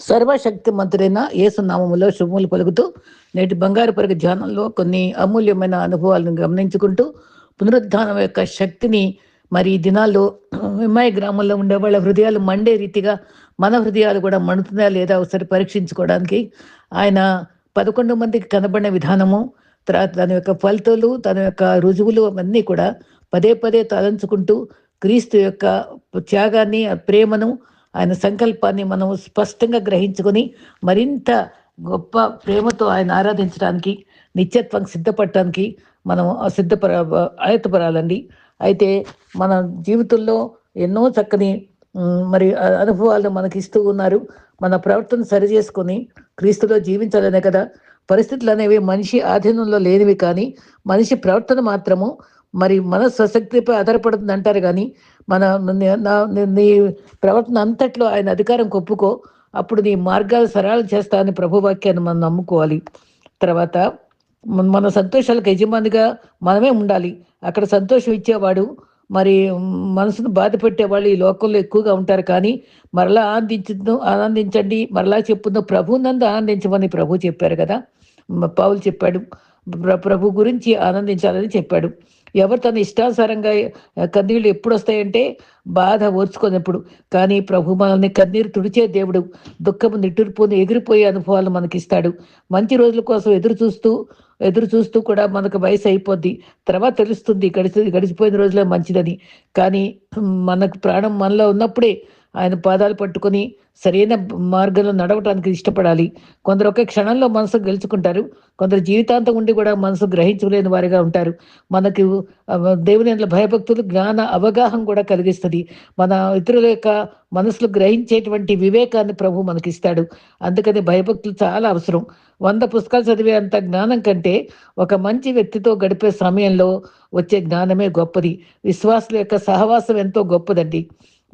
సర్వశక్తి మంత్రైన ఏసునామములో శుభములు పలుకుతూ నేటి బంగారు పరుగు ధ్యానంలో కొన్ని అమూల్యమైన అనుభవాలను గమనించుకుంటూ పునరుద్ధానం యొక్క శక్తిని మరి ఈ దినాల్లో విమ్మాయి గ్రామంలో ఉండే వాళ్ళ హృదయాలు మండే రీతిగా మన హృదయాలు కూడా మండుతున్నాయా లేదా ఒకసారి పరీక్షించుకోవడానికి ఆయన పదకొండు మందికి కనబడిన విధానము తర్వాత తన యొక్క ఫలితాలు తన యొక్క రుజువులు అవన్నీ కూడా పదే పదే తలంచుకుంటూ క్రీస్తు యొక్క త్యాగాన్ని ప్రేమను ఆయన సంకల్పాన్ని మనం స్పష్టంగా గ్రహించుకొని మరింత గొప్ప ప్రేమతో ఆయన ఆరాధించడానికి నిత్యత్వం సిద్ధపడటానికి మనం సిద్ధపర ఆయతపరాలండి అయితే మన జీవితంలో ఎన్నో చక్కని మరి అనుభవాలను మనకి ఇస్తూ ఉన్నారు. మన ప్రవర్తన సరి చేసుకొని క్రీస్తులో జీవించాలనే కదా. పరిస్థితులు అనేవి మనిషి ఆధీనంలో లేనివి కానీ మనిషి ప్రవర్తన మాత్రము మరి మన స్వశక్తిపై ఆధారపడుతుంది అంటారు కానీ మన నీ- నా- నీ- ప్రవర్తన అంతట్లో ఆయన అధికారం కొప్పుకో అప్పుడు నీ మార్గాలు సరళం చేస్తా అని ప్రభువాక్యాన్ని మనం నమ్ముకోవాలి. తర్వాత మన- సంతోషాలకు యజమానిగా మనమే ఉండాలి. అక్కడ సంతోషం ఇచ్చేవాడు మరి మనసును బాధ పెట్టేవాళ్ళు ఈ లోకంలో ఎక్కువగా ఉంటారు కానీ మరలా ఆనందించు ఆనందించండి మరలా చెప్పుందో ప్రభు నందు ఆనందించమని ప్రభు చెప్పారు కదా. పావులు పౌలు చెప్పాడు ప్రభు గురించి ఆనందించాలని చెప్పాడు. ఎవరు తన ఇష్టానుసారంగా కన్నీళ్ళు ఎప్పుడు వస్తాయంటే బాధ ఓర్చుకున్నప్పుడు. కానీ ప్రభు మనల్ని కన్నీరు తుడిచే దేవుడు దుఃఖము నిట్టురుపోని ఎగిరిపోయే అనుభవాలు మనకిస్తాడు. మంచి రోజుల కోసం ఎదురు చూస్తూ ఎదురు చూస్తూ కూడా మనకు వయసు అయిపోద్ది. తర్వాత తెలుస్తుంది గడిచి గడిచిపోయిన రోజులే మంచిదని. కానీ మనకు ప్రాణం మనలో ఉన్నప్పుడే ఆయన పాదాలు పట్టుకొని సరైన మార్గంలో నడవటానికి ఇష్టపడాలి. కొందరు ఒకే క్షణంలో మనసు గెలుచుకుంటారు. కొందరు జీవితాంతం ఉండి కూడా మనసు గ్రహించలేని వారిగా ఉంటారు. మనకు దేవుని భయభక్తులు జ్ఞాన అవగాహన కూడా కలిగిస్తుంది. మన ఇతరుల యొక్క మనసులు గ్రహించేటువంటి వివేకాన్ని ప్రభు మనకిస్తాడు. అందుకని భయభక్తులు చాలా అవసరం. వంద పుస్తకాలు చదివే అంత జ్ఞానం కంటే ఒక మంచి వ్యక్తితో గడిపే సమయంలో వచ్చే జ్ఞానమే గొప్పది. విశ్వాసుల యొక్క సహవాసం ఎంతో గొప్పదండి.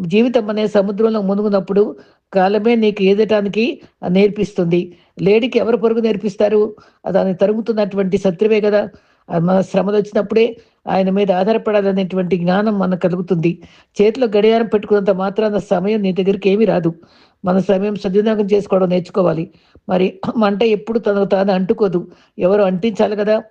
జీవితం అనే సముద్రంలో మునుగునప్పుడు కాలమే నీకు ఏదటానికి నేర్పిస్తుంది. లేడికి ఎవరు పొరుగు నేర్పిస్తారు? దాన్ని తరుగుతున్నటువంటి శత్రువే కదా. మన శ్రమలు వచ్చినప్పుడే ఆయన మీద ఆధారపడాలనేటువంటి జ్ఞానం మనకు కలుగుతుంది. చేతిలో గడియారం పెట్టుకున్నంత మాత్రాన సమయం నీ దగ్గరికి ఏమీ రాదు. మన సమయం సద్వినియోగం చేసుకోవడం నేర్చుకోవాలి. మరి మంట ఎప్పుడు తనకు తాను అంటుకోదు. ఎవరు అంటించాలి కదా?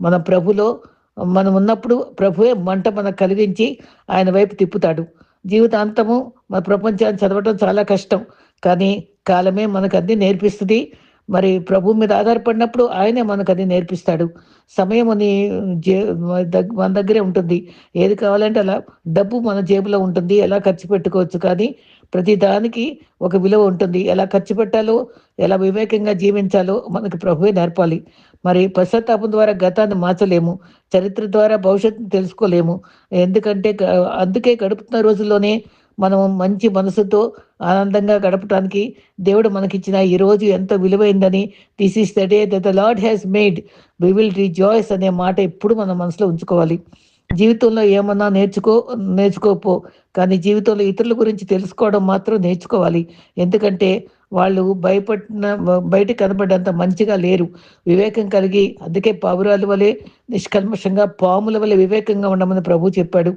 మన ప్రభులో మనం ఉన్నప్పుడు ప్రభువే మంట మనకు కలిగించి ఆయన వైపు తిప్పుతాడు. జీవితాంతము మన ప్రపంచాన్ని చదవటం చాలా కష్టం. కానీ కాలమే మనకు అన్ని నేర్పిస్తుంది. మరి ప్రభు మీద ఆధారపడినప్పుడు ఆయనే మనకు అది నేర్పిస్తాడు. సమయం అని జే మన దగ్గరే ఉంటుంది. ఏది కావాలంటే అలా డబ్బు మన జేబులో ఉంటుంది. ఎలా ఖర్చు పెట్టుకోవచ్చు కానీ ప్రతి దానికి ఒక విలువ ఉంటుంది. ఎలా ఖర్చు పెట్టాలో ఎలా వివేకంగా జీవించాలో మనకు ప్రభువే నేర్పాలి. మరి పశ్చాత్తాపం ద్వారా గతాన్ని మార్చలేము. చరిత్ర ద్వారా భవిష్యత్తును తెలుసుకోలేము. ఎందుకంటే అందుకే గడుపుతున్న రోజుల్లోనే మనం మంచి మనసుతో ఆనందంగా గడపడానికి దేవుడు మనకిచ్చిన ఈ రోజు ఎంతో విలువైందని this is the day the Lord has made we will rejoice అనే మాట ఎప్పుడు మన మనసులో ఉంచుకోవాలి. జీవితంలో ఏమన్నా నేర్చుకో నేర్చుకోపో. కానీ జీవితంలో ఇతరుల గురించి తెలుసుకోవడం మాత్రం నేర్చుకోవాలి. ఎందుకంటే వాళ్ళు భయపడిన బయట కనబడేంత మంచిగా లేరు. వివేకం కలిగి అందుకే పావురాల వలె నిష్కల్మషంగా పాముల వలె వివేకంగా ఉండమని ప్రభు చెప్పాడు.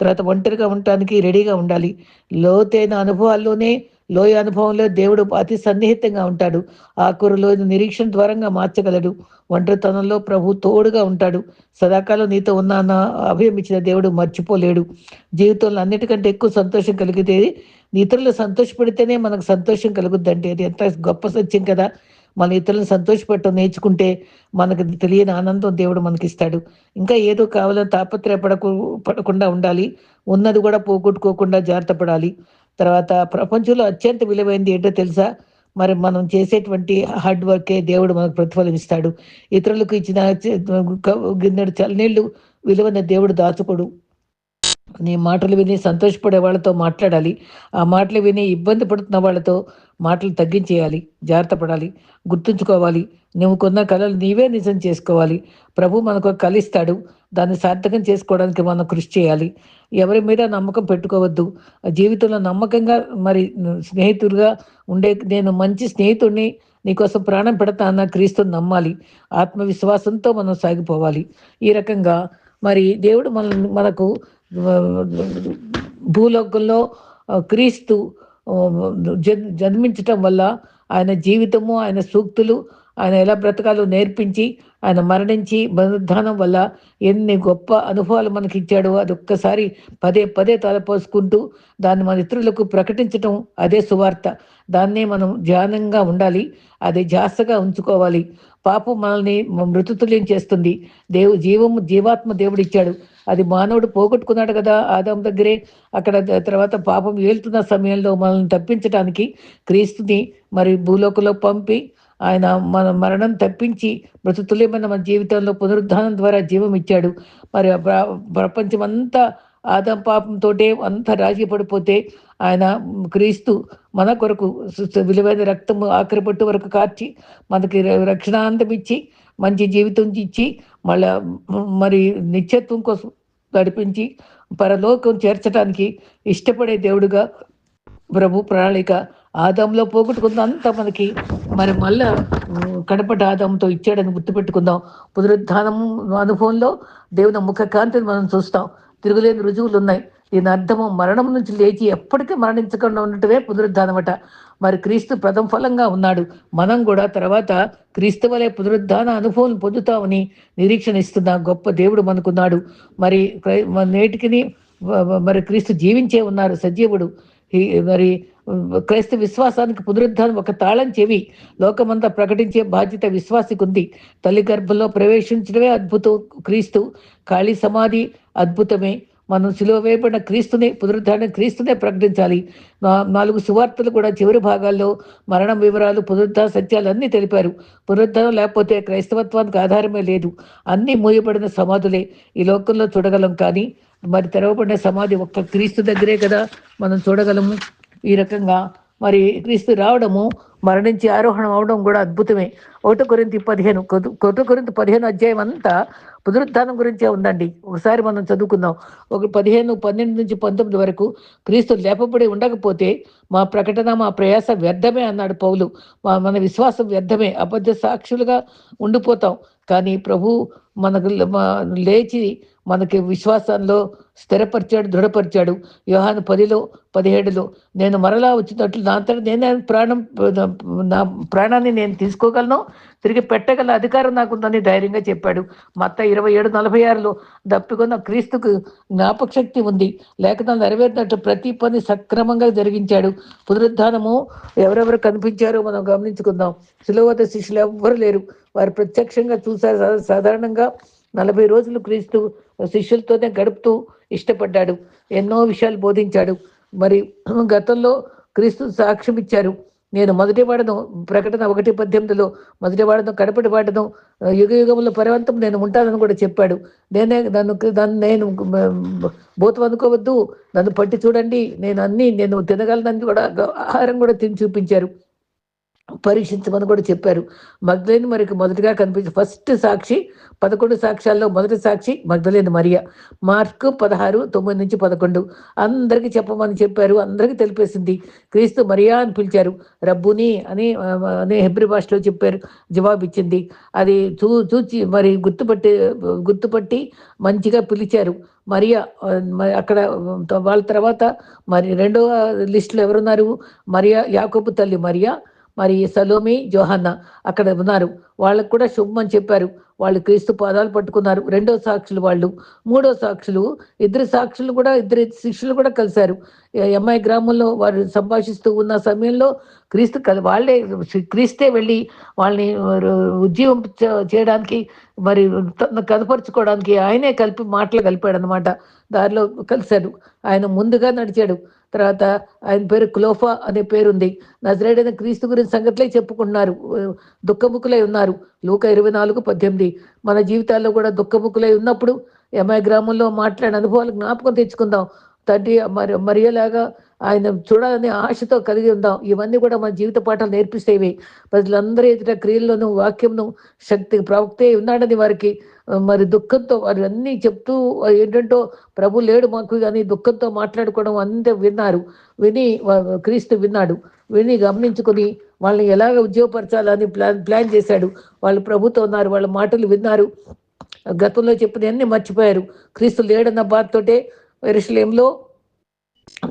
తర్వాత ఒంటరిగా ఉండటానికి రెడీగా ఉండాలి. లోతైన అనుభవాల్లోనే లోయ అనుభవంలో దేవుడు అతి సన్నిహితంగా ఉంటాడు. ఆకురులో నిరీక్షణ ద్వారంగా మార్చగలడు. ఒంటరితనంలో ప్రభు తోడుగా ఉంటాడు. సదాకాలం నీతో ఉన్న అభయం ఇచ్చిన దేవుడు మర్చిపోలేడు. జీవితంలో అన్నిటికంటే ఎక్కువ సంతోషం కలిగితే ఇతరులు సంతోషపడితేనే మనకు సంతోషం కలుగుద్దంటే అది ఎంత గొప్ప సత్యం కదా. మన ఇతరులను సంతోషపెట్టడం నేర్చుకుంటే మనకు తెలియని ఆనందం దేవుడు మనకిస్తాడు. ఇంకా ఏదో కావాలని తాపత్రయపడకు పడకుండా ఉండాలి. ఉన్నది కూడా పోగొట్టుకోకుండా జాగ్రత్త పడాలి. తర్వాత ప్రపంచంలో అత్యంత విలువైంది ఏంటో తెలుసా? మరి మనం చేసేటువంటి హార్డ్ వర్కే దేవుడు మనకు ప్రతిఫలం ఇస్తాడు. ఇతరులకు ఇచ్చిన గిన్నెడు చల్లనీళ్ళు విలువైన దేవుడు దాచుకోడు. నీ మాటలు విని సంతోషపడే వాళ్ళతో మాట్లాడాలి. ఆ మాటలు విని ఇబ్బంది పడుతున్న వాళ్ళతో మాటలు తగ్గించేయాలి. జాగ్రత్త పడాలి. గుర్తుంచుకోవాలి. నువ్వు కొన్న కళలు నీవే నిజం చేసుకోవాలి. ప్రభు మనకు కలిస్తాడు దాన్ని సార్థకం చేసుకోవడానికి మనం కృషి చేయాలి. ఎవరి మీద నమ్మకం పెట్టుకోవద్దు. ఆ జీవితంలో నమ్మకంగా మరి స్నేహితుడిగా ఉండే నేను మంచి స్నేహితుడిని నీకోసం ప్రాణం పెడతా అన్న క్రీస్తుని నమ్మాలి. ఆత్మవిశ్వాసంతో మనం సాగిపోవాలి. ఈ రకంగా మరి దేవుడు మన మనకు భూలోకంలో క్రీస్తు జన్ జన్మించటం వల్ల ఆయన జీవితము ఆయన సూక్తులు ఆయన ఎలా బ్రతకాలో నేర్పించి ఆయన మరణించి పునరుద్ధానం వల్ల ఎన్ని గొప్ప అనుభవాలు మనకి ఇచ్చాడో అది ఒక్కసారి పదే పదే తలపోసుకుంటూ దాన్ని మన ఇతరులకు ప్రకటించటం అదే సువార్త. దాన్నే మనం ధ్యానంగా ఉండాలి. అది జాస్తగా ఉంచుకోవాలి. పాపం మనల్ని మృతుతుల్యం చేస్తుంది. దేవు జీవము జీవాత్మ దేవుడు ఇచ్చాడు అది మానవుడు పోగొట్టుకున్నాడు కదా ఆదాం దగ్గరే. అక్కడ తర్వాత పాపం ఏలుతున్న సమయంలో మనల్ని తప్పించడానికి క్రీస్తుని మరి భూలోకంలో పంపి ఆయన మన మరణం తప్పించి మృతుతుల్యమైన మన జీవితంలో పునరుద్ధానం ద్వారా జీవం ఇచ్చాడు మరి ప్రపంచం అంతా ఆదం పాపంతో అంత రాజీ పడిపోతే ఆయన క్రీస్తు మన కొరకు విలువైన రక్తము ఆఖరి పట్టు వరకు కార్చి మనకి రక్షణాంతం ఇచ్చి మంచి జీవితం ఇచ్చి మళ్ళా మరి నిత్యత్వం కోసం గడిపించి పరలోకం చేర్చడానికి ఇష్టపడే దేవుడుగా ప్రభు ప్రణాళిక ఆదంలో పోగొట్టుకుందంతా మనకి మరి మళ్ళా కడపటి ఆదంతో ఇచ్చాడని గుర్తుపెట్టుకుందాం. పునరుద్ధానం అనుభవంలో దేవుని ముఖ కాంతిని మనం చూస్తాం. తిరుగులేని రుజువులు ఉన్నాయి దీని అర్థము మరణం నుంచి లేచి ఎప్పటికీ మరణించకుండా ఉండటమే పునరుద్ధానమట. మరి క్రీస్తు ప్రథమ ఫలంగా ఉన్నాడు. మనం కూడా తర్వాత క్రీస్తు వలె పునరుద్ధాన అనుభవం పొందుతామని నిరీక్షణ ఇస్తున్న గొప్ప దేవుడు మనకున్నాడు. మరి నేటికి మరి క్రీస్తు జీవించే ఉన్నారు సజీవుడు. మరి క్రైస్త విశ్వాసానికి పునరుద్ధానం ఒక తాళం చెవి. లోకమంతా ప్రకటించే బాధ్యత విశ్వాసికి ఉంది తల్లి గర్భంలో ప్రవేశించడమే అద్భుతం క్రీస్తు. ఖాళీ సమాధి అద్భుతమే. మనం సిలువ వేయబడిన క్రీస్తునే పునరుద్ధారణ క్రీస్తునే ప్రకటించాలి. నాలుగు సువార్తలు కూడా చివరి భాగాల్లో మరణం వివరాలు పునరుద్ధ సత్యాలు అన్నీ తెలిపారు. పునరుద్ధానం లేకపోతే క్రైస్తవత్వానికి ఆధారమే లేదు. అన్నీ మూయబడిన సమాధులే ఈ లోకంలో చూడగలం. కానీ మరి తెరవబడిన సమాధి ఒక్క క్రీస్తు దగ్గరే కదా మనం చూడగలము? ఈ రకంగా మరి క్రీస్తు రావడము మరణించి ఆరోహణం అవడం కూడా అద్భుతమే. ఒకటి కొరింత పదిహేను కొత్త కొరింత పదిహేను అధ్యాయం అంతా పునరుద్ధానం గురించే ఉందండి. ఒకసారి మనం చదువుకుందాం. ఒక పదిహేను పన్నెండు నుంచి పంతొమ్మిది వరకు క్రీస్తు లేపబడి ఉండకపోతే మా ప్రకటన మా ప్రయాస వ్యర్థమే అన్నాడు పౌలు. మా మన విశ్వాసం వ్యర్థమే. అబద్ధ సాక్షులుగా ఉండిపోతాం. కానీ ప్రభు మనకు లేచి మనకి విశ్వాసంలో స్థిరపరిచాడు దృఢపరిచాడు. యోహాను పదిలో పదిహేడులో నేను మరలా వచ్చినట్లు నా అంతటా నేనే ప్రాణం నా ప్రాణాన్ని నేను తీసుకోగలను? తిరిగి పెట్టగల అధికారం నాకుందని ధైర్యంగా చెప్పాడు. మత్త ఇరవై ఏడు నలభై ఆరులో దప్పికొన్న క్రీస్తుకు జ్ఞాపకశక్తి ఉంది. లేఖనాలు నెరవేరినట్టు ప్రతి పని సక్రమంగా జరిగించాడు. పునరుద్ధానము ఎవరెవరు కనిపించారో మనం గమనించుకుందాం. సులభత శిష్యులు ఎవ్వరు లేరు. వారు ప్రత్యక్షంగా చూశారు. సాధారణంగా నలభై రోజులు క్రీస్తు శిష్యులతోనే గడుపుతూ ఇష్టపడ్డాడు. ఎన్నో విషయాలు బోధించాడు. మరి గతంలో క్రీస్తు సాక్ష్యం ఇచ్చారు. నేను మొదటి వాడను ప్రకటన ఒకటి పద్దెనిమిదిలో మొదటి వాడను కడపటి వాడను యుగ యుగంలో పర్వంతం నేను ఉంటానని కూడా చెప్పాడు. నేనే నన్ను దాన్ని నేను భూతం అనుకోవద్దు నన్ను పట్టి చూడండి. నేను అన్ని నేను తినగలనని కూడా ఆహారం కూడా తిని చూపించారు. పరీక్షించమని కూడా చెప్పారు. మగ్ధలేని మరికి మొదటిగా కనిపించింది ఫస్ట్ సాక్షి పదకొండు సాక్ష్యాల్లో మొదటి సాక్షి మగ్ధలేని మరియ. మార్కు పదహారు తొమ్మిది నుంచి పదకొండు. అందరికీ చెప్పమని చెప్పారు అందరికీ తెలిపేసింది. క్రీస్తు మరియా అని పిలిచారు. రబ్బుని అని అనే హెబ్రి భాషలో చెప్పారు జవాబు ఇచ్చింది అది చూ చూచి మరి గుర్తుపట్టి గుర్తుపట్టి మంచిగా పిలిచారు. మరియా అక్కడ వాళ్ళ తర్వాత మరి రెండవ లిస్టులో ఎవరున్నారు? మరియా యాకోబు తల్లి మరియా మరి సలోమి జోహన్న అక్కడ ఉన్నారు. వాళ్ళకు కూడా శుభం చెప్పారు. వాళ్ళు క్రీస్తు పాదాలు పట్టుకున్నారు. రెండో సాక్షులు వాళ్ళు మూడో సాక్షులు ఇద్దరు సాక్షులు కూడా ఇద్దరు శిష్యులు కూడా కలిశారు. ఎంఐ గ్రామంలో వారు సంభాషిస్తూ ఉన్న సమయంలో క్రీస్తు వాళ్ళే క్రీస్తే వెళ్ళి వాళ్ళని ఉద్యమం చేయడానికి మరి కనపరుచుకోవడానికి ఆయనే కలిపి మాటలు కలిపాడు అనమాట దారిలో కలిశాడు. ఆయన ముందుగా నడిచాడు. తర్వాత ఆయన పేరు క్లోఫా అనే పేరుంది. నజరేడైన క్రీస్తు గురించి సంగతులే చెప్పుకుంటున్నారు. దుఃఖముఖులై ఉన్నారు. లోక ఇరవై నాలుగు పద్దెనిమిది. మన జీవితాల్లో కూడా దుఃఖముఖులై ఉన్నప్పుడు ఎంఐ గ్రామంలో మాట్లాడిన అనుభవాలు జ్ఞాపకం తెచ్చుకుందాం. తండ్రి మరి మరియలాగా ఆయన చూడాలని ఆశతో కలిగి ఉందాం. ఇవన్నీ కూడా మన జీవిత పాఠాలు నేర్పిస్తేవి. ప్రజలందరూ ఎదుట క్రియల్లోనూ వాక్యంను శక్తి ప్రవక్తే ఉన్నాడని వారికి మరి దుఃఖంతో వారు అన్నీ చెప్తూ ఏంటంటో ప్రభు లేడు మాకు కానీ దుఃఖంతో మాట్లాడుకోవడం అంతే విన్నారు. విని క్రీస్తు విన్నాడు. విని గమనించుకొని వాళ్ళని ఎలాగ ఉద్యోగపరచాలని ప్లాన్ ప్లాన్ చేశాడు. వాళ్ళు ప్రభుత్వం ఉన్నారు వాళ్ళ మాటలు విన్నారు. గతంలో చెప్పిన అన్ని మర్చిపోయారు. క్రీస్తు లేడన్న బాధతోటే ఎరుసలేంలో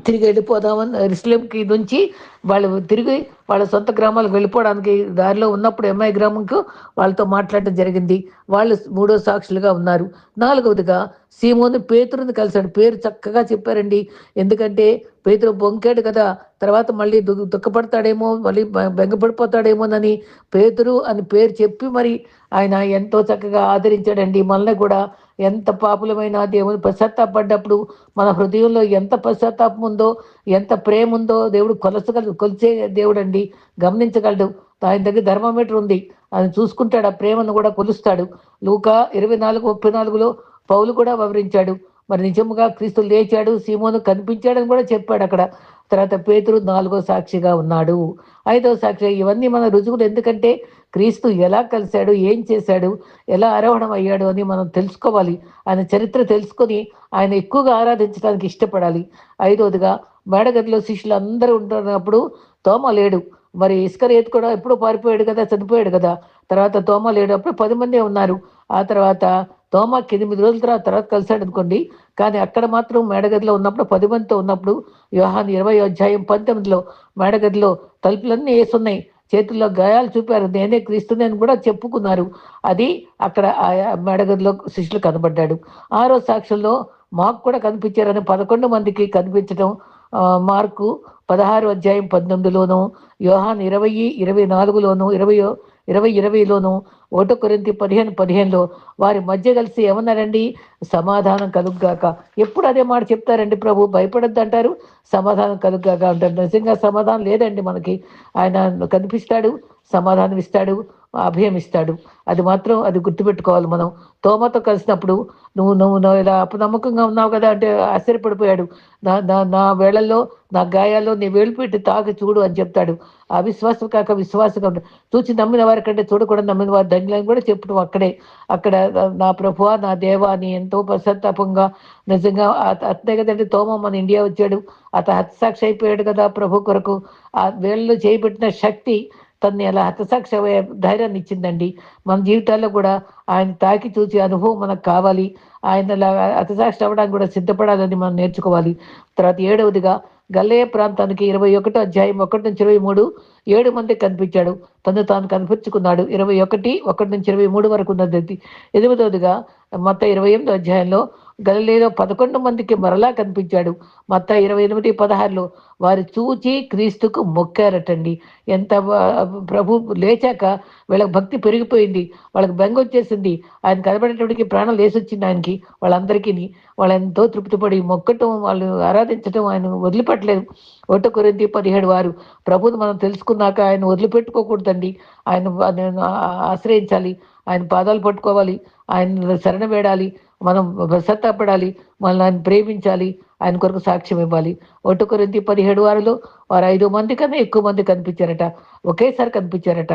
తిరిగి వెళ్ళిపోదామని ఇస్లాంకి నుంచి వాళ్ళు తిరిగి వాళ్ళ సొంత గ్రామాలకు వెళ్ళిపోవడానికి దారిలో ఉన్నప్పుడు ఎంఐ గ్రామంకు వాళ్ళతో మాట్లాడటం జరిగింది. వాళ్ళు మూడో సాక్షులుగా ఉన్నారు. నాలుగవదిగా సీమోని పేతురుని కలిశాడు. పేరు చక్కగా చెప్పారండి. ఎందుకంటే పేతురు బొంకాడు కదా. తర్వాత మళ్ళీ దు దుఃఖపడతాడేమో మళ్ళీ బెంగపడిపోతాడేమోనని పేతురు అని పేరు చెప్పి మరి ఆయన ఎంతో చక్కగా ఆదరించాడండి. మనల్ని కూడా ఎంత పాపులమైన దేవుని పశ్చాత్తాపడ్డప్పుడు మన హృదయంలో ఎంత పశ్చాత్తాపం ఉందో ఎంత ప్రేమ ఉందో దేవుడు కొలసగలడు కొలిచే దేవుడు అండి గమనించగలడు. ఆయన దగ్గర ధర్మమీటర్ ఉంది. అది చూసుకుంటాడు ఆ ప్రేమను కూడా కొలుస్తాడు. లూకా ఇరవై నాలుగు ముప్పై నాలుగులో పౌలు కూడా వివరించాడు. మరి నిజముగా క్రీస్తు లేచాడు సీమోను కనిపించాడని కూడా చెప్పాడు అక్కడ. తర్వాత పేతురు నాలుగో సాక్షిగా ఉన్నాడు. ఐదో సాక్షి ఇవన్నీ మన రుజువులు. ఎందుకంటే క్రీస్తు ఎలా కలిశాడు ఏం చేశాడు ఎలా ఆరోహణం అయ్యాడు అని మనం తెలుసుకోవాలి. ఆయన చరిత్ర తెలుసుకొని ఆయన ఎక్కువగా ఆరాధించడానికి ఇష్టపడాలి. ఐదవదిగా మేడగదిలో శిష్యులు అందరూ ఉంటున్నప్పుడు తోమ లేడు. మరి ఇస్కరేత్ కూడా ఎప్పుడో పారిపోయాడు కదా చనిపోయాడు కదా. తర్వాత తోమ లేడు అప్పుడు పది మందే ఉన్నారు. ఆ తర్వాత తోమాకి ఎనిమిది రోజుల తర్వాత తర్వాత కలిశాడు అనుకోండి. కానీ అక్కడ మాత్రం మేడగదిలో ఉన్నప్పుడు పది మందితో ఉన్నప్పుడు వ్యూహాన్ని ఇరవై అధ్యాయం పంతొమ్మిదిలో మేడగదిలో తలుపులన్నీ వేసున్నాయి. చేతుల్లో గాయాలు చూపారు. నేనే క్రీస్తుని అని కూడా చెప్పుకున్నారు. అది అక్కడ ఆ మేడగదిలో శిష్యులు కనబడ్డాడు. ఆరో సాక్షుల్లో మాకు కూడా కనిపించారని పదకొండు మందికి కనిపించడం మార్కు పదహారు అధ్యాయం పంతొమ్మిదిలోను యోహాన్ ఇరవై ఇరవై నాలుగులోను ఇరవై ఇరవై ఇరవైలోను ఒకటో కొరింతి పదిహేను పదిహేనులో వారి మధ్య కలిసి ఏమన్నారండి? సమాధానం కలుగ్గాక. ఎప్పుడు అదే మాట చెప్తారండి ప్రభు? భయపడద్దు అంటారు. సమాధానం కలుగ్గాక అంటారు. నిజంగా సమాధానం లేదండి మనకి. ఆయన కనిపిస్తాడు సమాధానం ఇస్తాడు. అభయం ఇస్తాడు అది మాత్రం అది గుర్తుపెట్టుకోవాలి మనం. తోమతో కలిసినప్పుడు నువ్వు నువ్వు నువ్వు ఇలా అపనమ్మకంగా ఉన్నావు కదా అంటే ఆశ్చర్యపడిపోయాడు. నా నా నా వేళల్లో నా గాయాల్లో నీ వేలు పెట్టి తాకి చూడు అని చెప్తాడు. అవిశ్వాసం కాక విశ్వాసంగా చూచి నమ్మిన వారి కంటే చూడకుండా నమ్మిన వారి ధన్యులని కూడా చెప్పడం అక్కడే. అక్కడ నా ప్రభువా నా దేవా అని ఎంతో ప్రశాంతాపంగా నిజంగా అత- అతనే కదండి తోమ మన ఇండియా వచ్చాడు. అత హత్సాక్షి అయిపోయాడు కదా ప్రభు కొరకు. ఆ వేళ్ళలో చేయబెట్టిన శక్తి తన్ని అలా హతసాక్షి అయ్యే ధైర్యాన్ని ఇచ్చిందండి. మన జీవితాల్లో కూడా ఆయన తాకి చూసి అనుభవం మనకు కావాలి. ఆయన అతసాక్షి హతసాక్షి అవ్వడానికి కూడా సిద్ధపడాలని మనం నేర్చుకోవాలి. తర్వాత ఏడవదిగా గల్లయ్య ప్రాంతానికి ఇరవై ఒకటో అధ్యాయం ఒకటి నుంచి ఇరవై మూడు ఏడు మంది కనిపించాడు. తను తాను కనిపించుకున్నాడు. ఇరవై ఒకటి ఒకటి నుంచి ఇరవై మూడు వరకు ఉన్నది. ఎనిమిదవదిగా మొత్తం ఇరవై ఎనిమిదో అధ్యాయంలో గలిలేలో పదకొండు మందికి మరలా కనిపించాడు. మత్త ఇరవై ఎనిమిది పదహారులో వారు చూచి క్రీస్తుకు మొక్కారటండి. ఎంత ప్రభు లేచాక వీళ్ళకి భక్తి పెరిగిపోయింది. వాళ్ళకి బెంగ వచ్చేసింది ఆయన కనబడేటప్పటికి ప్రాణం లేసొచ్చింది ఆయనకి. వాళ్ళందరికీ వాళ్ళు ఎంతో తృప్తిపడి మొక్కటం వాళ్ళు ఆరాధించటం ఆయన వదిలిపెట్టలేదు. ఒకటో కొరింది పదిహేడు వారు ప్రభుని మనం తెలుసుకున్నాక ఆయన వదిలిపెట్టుకోకూడదండి. ఆయన ఆయన ఆశ్రయించాలి. ఆయన పాదాలు పట్టుకోవాలి. ఆయన శరణ వేడాలి. మనం సత్తాపడాలి మనల్ని ఆయన ప్రేమించాలి ఆయన కొరకు సాక్ష్యం ఇవ్వాలి. ఒకటో కొరింది పదిహేడు వారిలో వారు ఐదు మంది కన్నా ఎక్కువ మంది కనిపించారట ఒకేసారి కనిపించారట.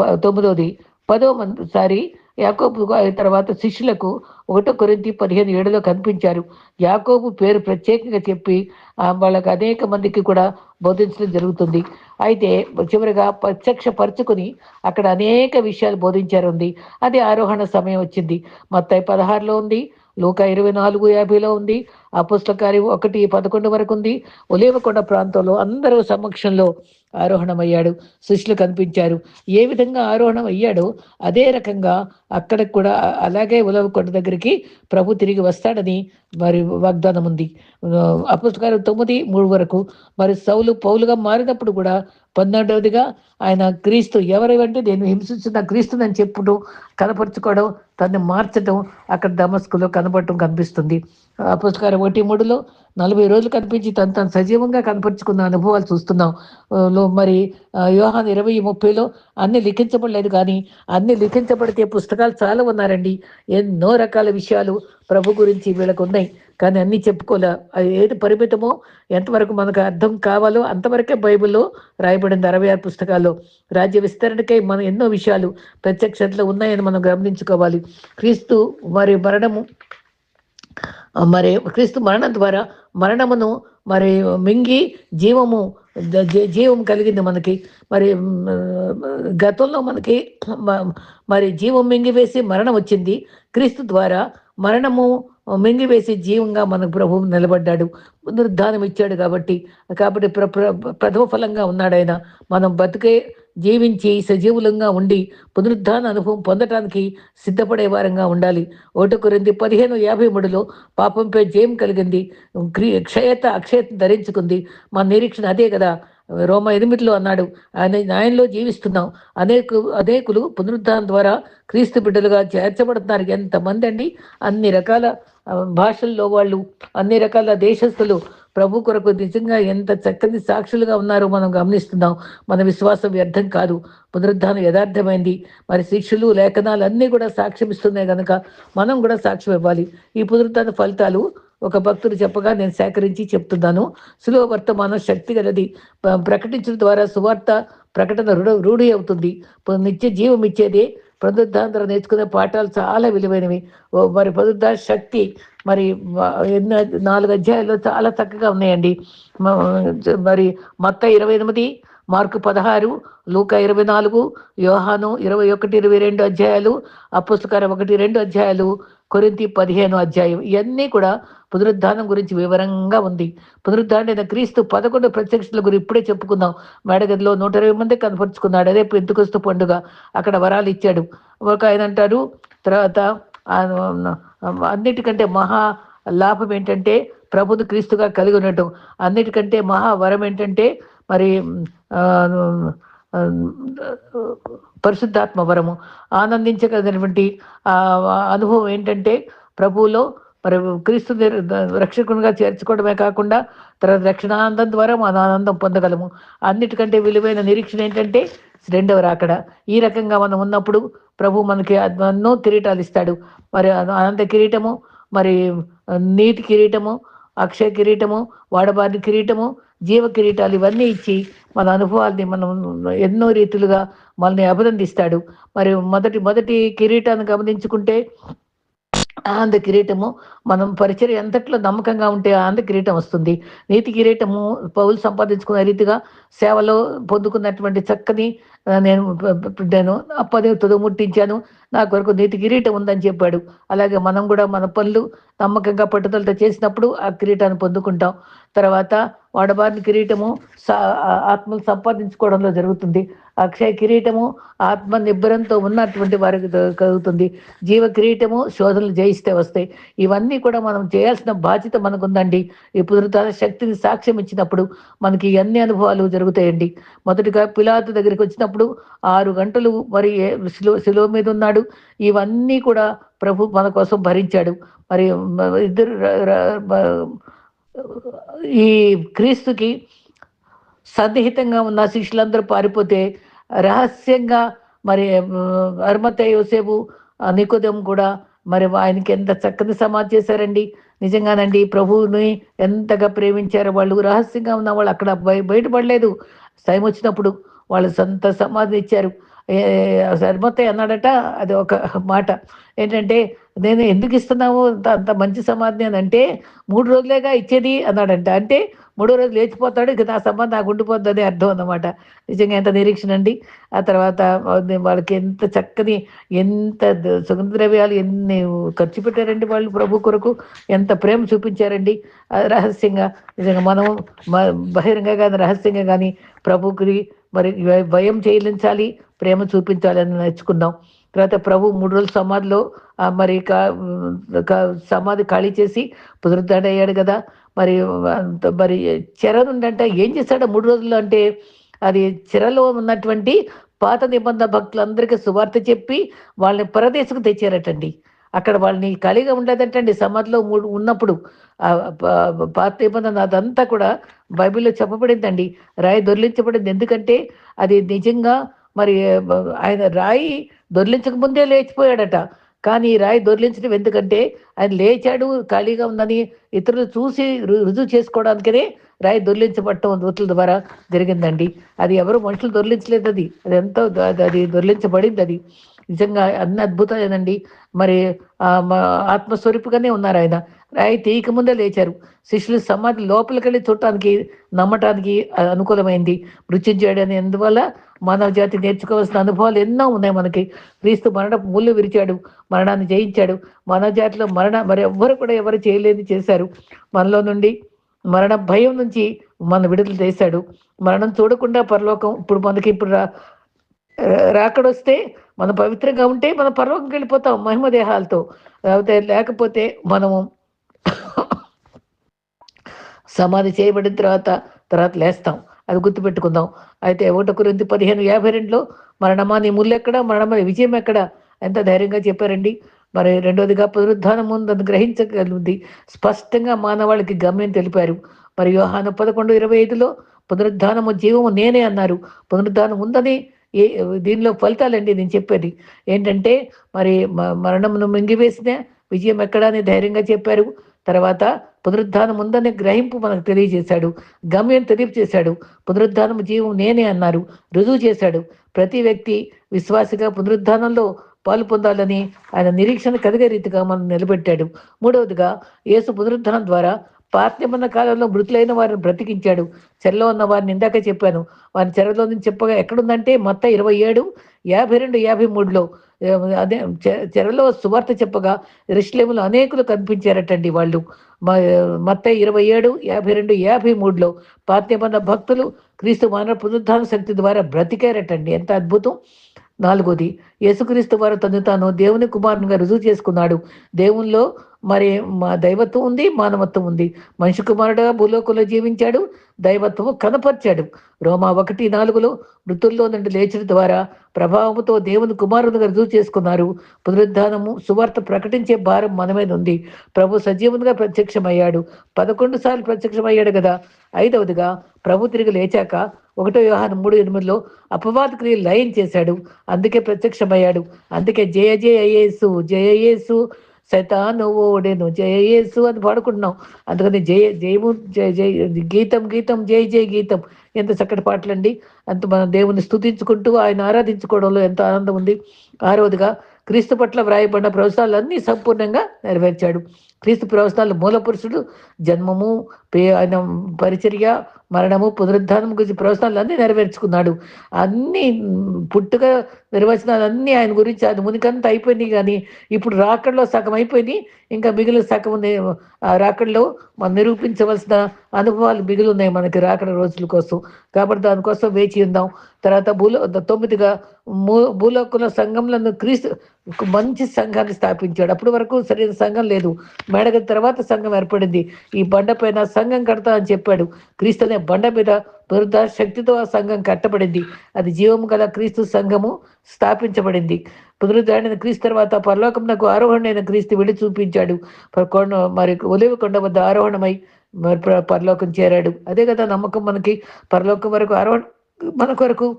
ప- తొమ్మిదోది పదో మంది సారి యాకోబు తర్వాత శిష్యులకు ఒకటో కొరింతి పదిహేను ఏడులో కనిపించారు. యాకోబు పేరు ప్రత్యేకంగా చెప్పి వాళ్ళకు అనేక మందికి కూడా బోధించడం జరుగుతుంది. అయితే చివరిగా ప్రత్యక్ష పరుచుకుని అక్కడ అనేక విషయాలు బోధించారు ఉంది. అది ఆరోహణ సమయం వచ్చింది. మొత్తం పదహారులో ఉంది. లోక ఇరవై నాలుగు యాభైలో ఉంది. ఆ కార్యం ఒకటి పదకొండు వరకు ఉంది. ఒలేవకొండ ప్రాంతంలో అందరూ సమక్షంలో ఆరోహణమయ్యాడు. శిష్యులు కనిపించారు. ఏ విధంగా ఆరోహణం అయ్యాడో అదే రకంగా అక్కడికి కూడా అలాగే ఉలవకొండ దగ్గరికి ప్రభు తిరిగి వస్తాడని మరి వాగ్దానం ఉంది అపుస్తకాలు తొమ్మిది మూడు వరకు మరి సౌలు పౌలుగా మారినప్పుడు కూడా పన్నెండవదిగా ఆయన క్రీస్తు ఎవరెవంటే నేను హింసించిన క్రీస్తునని చెప్పడం కనపరుచుకోవడం తన్ని మార్చడం అక్కడ దమస్కులో కనపడటం కనిపిస్తుంది. పుస్తకాలు ఒకటి మూడులో నలభై రోజులు కనిపించి తను తను సజీవంగా కనపరుచుకున్న అనుభవాలు చూస్తున్నాం. లో మరి వ్యూహాన్ ఇరవై ముప్పైలో అన్ని లిఖించబడలేదు కానీ అన్ని లిఖించబడితే పుస్తకాలు చాలా ఉన్నారండి ఎన్నో రకాల విషయాలు ప్రభు గురించి వీళ్ళకు ఉన్నాయి. కానీ అన్నీ చెప్పుకోలే. అది ఏది పరిమితమో ఎంతవరకు మనకు అర్థం కావాలో అంతవరకే బైబిల్లో రాయబడింది అరవై ఆరు పుస్తకాల్లో. రాజ్య విస్తరణకై మన ఎన్నో విషయాలు ప్రత్యక్షతలో ఉన్నాయని మనం గమనించుకోవాలి. క్రీస్తు మరియు మరణము మరి క్రీస్తు మరణం ద్వారా మరణమును మరి మింగి జీవము జీవం కలిగింది మనకి. మరి గతంలో మనకి మరి జీవం మింగివేసి మరణం వచ్చింది. క్రీస్తు ద్వారా మరణము మింగివేసి జీవంగా మనకు ప్రభువు నిలబడ్డాడు. పునరుద్ధానం ఇచ్చాడు కాబట్టి కాబట్టి ప్ర ప్ర ప్రథమ ఫలంగా ఉన్నాడు ఆయన మనం బతికే జీవించి సజీవులంగా ఉండి పునరుద్ధాన అనుభవం పొందటానికి సిద్ధపడే వారంగా ఉండాలి. ఒకటి కొరింది పదిహేను యాభై మూడులో పాపంపై జయం కలిగింది. క్రి క్షయత అక్షయత ధరించుకుంది. మా నిరీక్షణ అదే కదా. రోమ ఎనిమిదిలో అన్నాడు. ఆయన ఆయనలో జీవిస్తున్నాం. అనేక అనేకులు పునరుద్ధానం ద్వారా క్రీస్తు బిడ్డలుగా చేర్చబడుతున్నారు. ఎంతమంది అండి అన్ని రకాల భాషల్లో వాళ్ళు అన్ని రకాల దేశస్థులు ప్రభు కొరకు నిజంగా ఎంత చక్కని సాక్షులుగా ఉన్నారో మనం గమనిస్తున్నాం. మన విశ్వాసం వ్యర్థం కాదు. పునరుద్ధానం యథార్థమైంది. మరి శిక్షలు లేఖనాలు అన్నీ కూడా సాక్ష్యం ఇస్తున్నాయి కనుక మనం కూడా సాక్ష్యం ఇవ్వాలి. ఈ పునరుద్ధాన ఫలితాలు ఒక భక్తుడు చెప్పగా నేను సేకరించి చెప్తున్నాను. సులువ వర్తమానం శక్తి గలది. ప్రకటించడం ద్వారా సువార్త ప్రకటన రుడ రూఢి అవుతుంది. నిత్య జీవం ఇచ్చేదే పునరుద్ధానం నేర్చుకునే పాఠాలు చాలా విలువైనవి. మరి పునరుద్ధ శక్తి మరి ఎన్నో నాలుగు అధ్యాయాల్లో చాలా చక్కగా ఉన్నాయండి. మరి మొత్త ఇరవై ఎనిమిది మార్కు పదహారు లూక ఇరవై నాలుగు యోహాను ఇరవై ఒకటి ఇరవై రెండు అధ్యాయాలు అపుస్తకారం ఒకటి రెండు అధ్యాయాలు కొరింతి పదిహేను అధ్యాయం ఇవన్నీ కూడా పునరుద్ధానం గురించి వివరంగా ఉంది. పునరుద్ధారణ క్రీస్తు పదకొండు ప్రత్యక్షల గురించి ఇప్పుడే చెప్పుకుందాం. మేడగదిలో నూట ఇరవై మంది కనపరుచుకున్నాడు. అదే పెంతుకొస్తు పండుగ అక్కడ వరాలు ఇచ్చాడు. ఒక ఆయన అంటారు తర్వాత అన్నిటికంటే మహా లాభం ఏంటంటే ప్రభుని క్రీస్తుగా కలిగి ఉండటం. అన్నిటికంటే మహా వరం ఏంటంటే మరి పరిశుద్ధాత్మ వరము ఆనందించగలిగినటువంటి అనుభవం ఏంటంటే ప్రభువులో మరి క్రీస్తు రక్షకునిగా చేర్చుకోవడమే కాకుండా తర్వాత రక్షణానందం ద్వారా మన ఆనందం పొందగలము. అన్నిటికంటే విలువైన నిరీక్షణ ఏంటంటే రెండవ రాకడ. ఈ రకంగా మనం ఉన్నప్పుడు ప్రభు మనకి ఎన్నో కిరీటాలు ఇస్తాడు. మరి ఆనంద కిరీటము మరి నీటి కిరీటము అక్షయ కిరీటము వాడబారిన కిరీటము జీవ కిరీటాలు ఇవన్నీ ఇచ్చి మన అనుభవాల్ని మనం ఎన్నో రీతులుగా మనల్ని అభినందిస్తాడు. మరి మొదటి మొదటి కిరీటాన్ని గమనించుకుంటే ఆనంద కిరీటము మనం పరిచయం ఎంతట్లో నమ్మకంగా ఉంటే ఆనంద కిరీటం వస్తుంది. నీతి కిరీటము పౌలు సంపాదించుకున్న రీతిగా సేవలో పొందుకున్నటువంటి చక్కని నేను ప- ప- నేను తుదముట్టించాను. నా కొరకు నీతి కిరీటం ఉందని చెప్పాడు. అలాగే మనం కూడా మన పనులు నమ్మకంగా పట్టుదలతో చేసినప్పుడు ఆ కిరీటాన్ని పొందుకుంటాం. తర్వాత వాడబారిన కిరీటము సా ఆత్మలు సంపాదించుకోవడంలో జరుగుతుంది. అక్షయ కిరీటము ఆత్మ నిబ్బరంతో ఉన్నటువంటి వారికి కలుగుతుంది. జీవ కిరీటము శోధనలు జయిస్తే వస్తాయి. ఇవన్నీ కూడా మనం చేయాల్సిన బాధ్యత మనకుందండి. ఈ పునరుతాల శక్తిని సాక్ష్యం ఇచ్చినప్పుడు మనకి అన్ని అనుభవాలు జరుగుతాయండి. మొదటిగా పిలాతు దగ్గరికి వచ్చినప్పుడు ఆరు గంటలు మరి శిలో శిలో మీద ఉన్నాడు. ఇవన్నీ కూడా ప్రభు మన కోసం భరించాడు. మరి ఇద్దరు ఈ క్రీస్తుకి సన్నిహితంగా ఉన్న శిష్యులందరూ పారిపోతే రహస్యంగా మరి అర్మత యోసేపు నికుదం కూడా మరి ఆయనకి ఎంత చక్కని సమాధి చేశారండి. నిజంగానండి ప్రభువుని ఎంతగా ప్రేమించారు వాళ్ళు రహస్యంగా ఉన్న వాళ్ళు అక్కడ బయ బయటపడలేదు. టైం వచ్చినప్పుడు వాళ్ళు సొంత సమాధి ఇచ్చారు. సరిపోతాయి అన్నాడట. అది ఒక మాట. ఏంటంటే నేను ఎందుకు ఇస్తున్నావు? అంత అంత మంచి సమాధి అని అంటే మూడు రోజులేగా ఇచ్చేది అన్నాడంట. అంటే మూడో రోజు లేచిపోతాడు. ఇక నా సంబంధం నాకు ఉండిపోద్ది అని అర్థం అన్నమాట. నిజంగా ఎంత నిరీక్షణ అండి. ఆ తర్వాత వాళ్ళకి ఎంత చక్కని ఎంత సుగంధ ద్రవ్యాలు ఎన్ని ఖర్చు పెట్టారండి వాళ్ళు ప్రభు కొరకు. ఎంత ప్రేమ చూపించారండి. రహస్యంగా నిజంగా మనం బహిరంగంగా కానీ రహస్యంగా కానీ ప్రభుకి మరి భయం చెల్లించాలి ప్రేమ చూపించాలి అని నేర్చుకున్నాం. తర్వాత ప్రభు మూడు రోజులు సమాధిలో మరి కా- కా- సమాధి ఖాళీ చేసి పునరుద్ధరణ అయ్యాడు కదా. మరి అంత మరి చెర నుండంట ఏం చేస్తాడో మూడు రోజుల్లో అంటే అది చెరలో ఉన్నటువంటి పాత నిబంధన భక్తులందరికీ సువార్త చెప్పి వాళ్ళని పరదేశకు తెచ్చారటండి. అక్కడ వాళ్ళని ఖాళీగా ఉండేదటండి సమాధిలో మూడు ఉన్నప్పుడు. పాత నిబంధన అదంతా కూడా బైబిల్లో చెప్పబడిందండి. రాయి దొర్లించబడింది. ఎందుకంటే అది నిజంగా మరి ఆయన రాయి దొర్లించక ముందే లేచిపోయాడట. కానీ ఈ రాయి దొర్లించడం ఎందుకంటే ఆయన లేచాడు ఖాళీగా ఉందని ఇతరులు చూసి రు- రుజువు చేసుకోవడానికనే రాయి దొర్లించబడటం దూతల ద్వారా జరిగిందండి. అది ఎవరు మనుషులు దొర్లించలేదు అది. అది ఎంతో అది- అది దొర్లించబడింది అది. నిజంగా అన్ని అద్భుతాలేనండి. మరి మా ఆత్మస్వరూపుగానే ఉన్నారు ఆయన. రాయి తీయక ముందే లేచారు. శిష్యులు సమాధి లోపలికెళ్ళి చూడటానికి నమ్మటానికి అనుకూలమైంది. మృత్యుంజయుడని ఎందువల్ల మానవ జాతి నేర్చుకోవాల్సిన అనుభవాలు ఎన్నో ఉన్నాయి మనకి. క్రీస్తు మరణ ముళ్ళు విరిచాడు మరణాన్ని జయించాడు. మానవ జాతిలో మరణ మరి ఎవ్వరు కూడా ఎవరు చేయలేని చేశారు. మనలో నుండి మరణ భయం నుంచి మన విడుదల చేశాడు. మరణం చూడకుండా పరలోకం ఇప్పుడు మనకి ఇప్పుడు రా రాకడొస్తే మనం పవిత్రంగా ఉంటే మనం పరలోకంకి వెళ్ళిపోతాం మహిమ దేహాలతో. లేకపోతే లేకపోతే మనము సమాధి చేయబడిన తర్వాత తర్వాత లేస్తాం. అది గుర్తుపెట్టుకుందాం. అయితే ఒకటి గురించి పదిహేను యాభై రెండులో మరణమా నీ ముళ్ళు ఎక్కడ మరణమా విజయం ఎక్కడ? ఎంత ధైర్యంగా చెప్పారండి. మరి రెండోదిగా పునరుద్ధానం ఉందని గ్రహించగలిగింది. స్పష్టంగా మానవాళికి గమ్యం తెలిపారు. మరి యోహాను పదకొండు ఇరవై ఐదులో పునరుద్ధానము జీవము నేనే అన్నారు. పునరుద్ధానం ఉందని ఏ దీనిలో ఫలితాలండి నేను చెప్పేది ఏంటంటే మరి మరణమును మింగివేసిన విజయం ఎక్కడా అని ధైర్యంగా చెప్పారు. తర్వాత పునరుద్ధానం ఉందనే గ్రహింపు మనకు తెలియజేశాడు. గమ్యం తెలియజేశాడు. పునరుద్ధానం జీవం నేనే అన్నారు. రుజువు చేశాడు. ప్రతి వ్యక్తి విశ్వాసిగా పునరుద్ధానంలో పాలు పొందాలని ఆయన నిరీక్షణ కలిగే రీతిగా మనం నిలబెట్టాడు. మూడవదిగా యేసు పునరుద్ధానం ద్వారా పార్థ్యమన్న కాలంలో మృతులైన వారిని బ్రతికించాడు. చెరలో ఉన్న వారిని ఇందాక చెప్పాను. వారిని చెరలో నుంచి చెప్పగా ఎక్కడుందంటే మొత్తం ఇరవై ఏడు యాభై రెండు యాభై మూడులో అదే చెరలో సువార్త చెప్పగా రిష్లేములు అనేకులు కనిపించారటండి వాళ్ళు. మత్త ఇరవై ఏడు యాభై రెండు యాభై మూడులో పాత్యమన్న భక్తులు క్రీస్తు మానవ పునరుద్ధాన శక్తి ద్వారా బ్రతికారటండి. ఎంత అద్భుతం! నాలుగోది యేసుక్రీస్తు వారు తను తాను దేవుని కుమారునిగా రుజువు చేసుకున్నాడు. దేవుల్లో మరి మా దైవత్వం ఉంది మానవత్వం ఉంది. మనిషి కుమారుడుగా భూలోకంలో జీవించాడు దైవత్వము కనపరిచాడు. రోమా ఒకటి నాలుగులో మృతుల్లో నుండి లేచిన ద్వారా ప్రభావంతో దేవుని కుమారునిగా రుజువు చేసుకున్నారు. పునరుద్ధానము సువార్త ప్రకటించే భారం మన మీద ఉంది. ప్రభు సజీవునిగా ప్రత్యక్షమయ్యాడు. పదకొండు సార్లు ప్రత్యక్షమయ్యాడు కదా. ఐదవదిగా ప్రభు తిరిగి లేచాక ఒకటో వ్యవహారం మూడు ఎనిమిదిలో అపవాద క్రియలు లయం చేశాడు. అందుకే ప్రత్యక్షమయ్యాడు. అందుకే జయ జయ యేసు జయ యేసు శతాను ఓడెను. జయ యేసు అని పాడుకుంటున్నాం. అందుకని జయ జయము జయ జయ గీతం గీతం జయ జయ గీతం. ఎంత చక్కటి పాటలండి. అంత మన దేవుని స్థుతించుకుంటూ ఆయన ఆరాధించుకోవడంలో ఎంత ఆనందం ఉంది. ఆరవదిగా క్రీస్తు పట్ల వ్రాయబడిన ప్రవచనాలన్నీ సంపూర్ణంగా నెరవేర్చాడు. క్రీస్తు ప్రవచనాలు మూల పురుషుడు జన్మము ఆయన పరిచర్య మరణము పునరుద్ధానం గురించి ప్రవచనాలు అన్నీ నెరవేర్చుకున్నాడు. అన్ని పుట్టుక నిర్వచనాలు ఆయన గురించి అది మునికంతా అయిపోయినాయి కానీ ఇప్పుడు రాకడలో సగం అయిపోయినాయి ఇంకా మిగిలిన సగం రాకడలో మనం నిరూపించవలసిన అనుభవాలు మిగిలి ఉన్నాయి మనకి రాకడ రోజుల కోసం. కాబట్టి దానికోసం వేచి ఉందాం. తర్వాత భూలో తొమ్మిదిగా భూలోకంలో సంఘంలో క్రీస్తు మంచి సంఘాన్ని స్థాపించాడు. అప్పటి వరకు సరైన సంఘం లేదు. మేడగ తర్వాత సంఘం ఏర్పడింది. ఈ బండ పైన సంఘం కడతా అని చెప్పాడు. క్రీస్తు అనే బండ మీద దురద శక్తితో ఆ సంఘం కట్టబడింది. అది జీవము గల క్రీస్తు సంఘము స్థాపించబడింది. పునరుద్ధారణ క్రీస్తు తర్వాత పరలోకంకు ఆరోహణమైన క్రీస్తు వెళ్ళి చూపించాడు. మరి ఒలివ కొండ వద్ద ఆరోహణమై మరి పరలోకం చేరాడు. అదే కదా నమ్మకం మనకి. పరలోకం వరకు ఆరోహణ మన కొరకు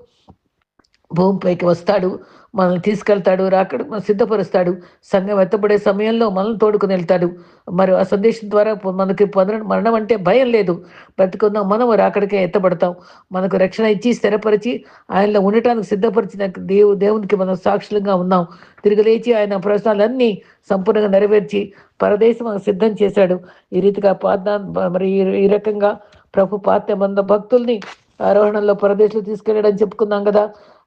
భూమిపైకి వస్తాడు మనల్ని తీసుకెళ్తాడు రాకడు మనం సిద్ధపరుస్తాడు. సంఘం ఎత్తబడే సమయంలో మనల్ని తోడుకుని వెళ్తాడు. మరి ఆ సందేశం ద్వారా మనకి పొందడం మరణం అంటే భయం లేదు. బ్రతుకుందాం మనం రాకడికే ఎత్తబడతాం. మనకు రక్షణ ఇచ్చి స్థిరపరిచి ఆయనలో ఉండటానికి సిద్ధపరిచిన దేవు దేవునికి మనం సాక్షులుగా ఉన్నాం. తిరిగి లేచి ఆయన ప్రశ్నలన్నీ సంపూర్ణంగా నెరవేర్చి పరదేశం సిద్ధం చేశాడు. ఈ రీతిగా పాద మరి ఈ రకంగా ప్రభు పాత్య మంద భక్తుల్ని ఆరోహణంలో పరదేశులు తీసుకెళ్ళడం చెప్పుకున్నాం కదా.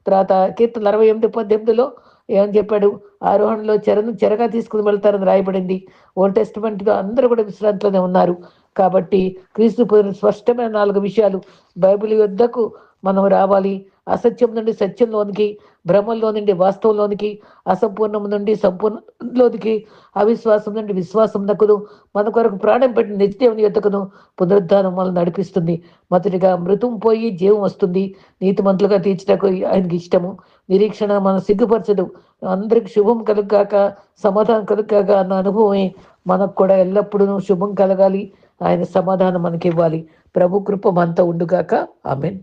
తర్వాత కీర్తన అరవై ఎనిమిది పద్దెనిమిదిలో ఏమని చెప్పాడు? ఆరోహణలో చెరను చెరగా తీసుకుని వెళ్తారని రాయబడింది. ఓల్డ్ టెస్ట్మెంట్గా అందరూ కూడా విశ్రాంతిలోనే ఉన్నారు. కాబట్టి క్రీస్తు స్పష్టమైన నాలుగు విషయాలు బైబిల్ యుద్ధకు మనం రావాలి. అసత్యం నుండి సత్యంలోనికి భ్రమంలో నుండి వాస్తవంలోనికి అసంపూర్ణం నుండి సంపూర్ణలోనికి అవిశ్వాసం నుండి విశ్వాసం నక్కును మన కొరకు ప్రాణం పెట్టిన నిత్యదేవుని ఎత్తుకును పునరుద్ధానం వల్ల నడిపిస్తుంది. మొదటిగా మృతం పోయి జీవం వస్తుంది. నీతిమంతులుగా తీర్చటకు ఆయనకి ఇష్టము. నిరీక్షణ మన సిగ్గుపరచదు. అందరికి శుభం కలుగాక సమాధానం కలుగాక అన్న అనుభవమే మనకు కూడా ఎల్లప్పుడూ శుభం కలగాలి. ఆయన సమాధానం మనకి ఇవ్వాలి ప్రభు కృప మనతో ఉండుగాక. ఆమెన్.